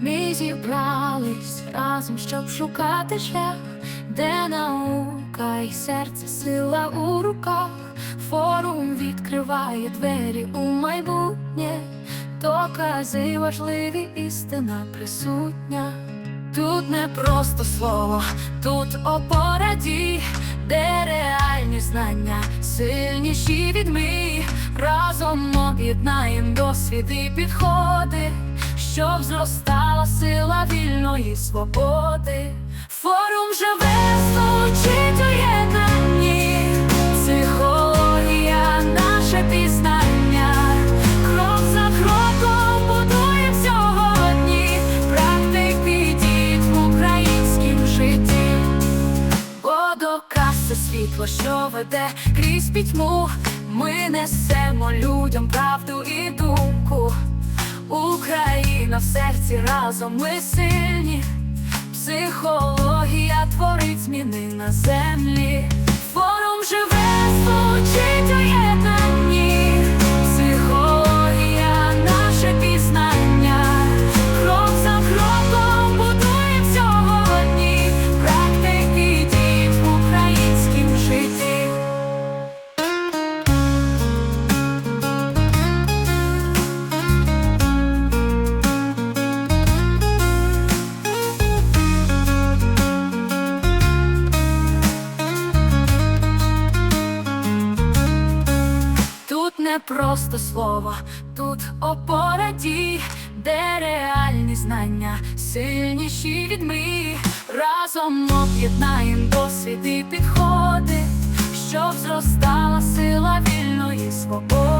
Ми зібрались разом, щоб шукати шлях, де наука і серце, сила у руках. Форум відкриває двері у майбутнє, докази важливі, істина присутня. Тут не просто слово, тут опора де реальні знання, сильніші від мрій. Разом об'єднаєм досвід і підходи, щоб зростала сила вільної свободи. Форум живе, звучить у психологія, наше пізнання, крок за кроком будуєм сьогодні, практики дід в українськім житті. Бо доказ це світло, що веде крізь пітьму. Ми несемо людям правду В серці разом ми сильні. Психологія творить зміни на землі. Не просто слово, тут опора дій, де реальні знання, сильніші від ми Разом об'єднаєм досвід і підходи, щоб зростала сила вільної свободи.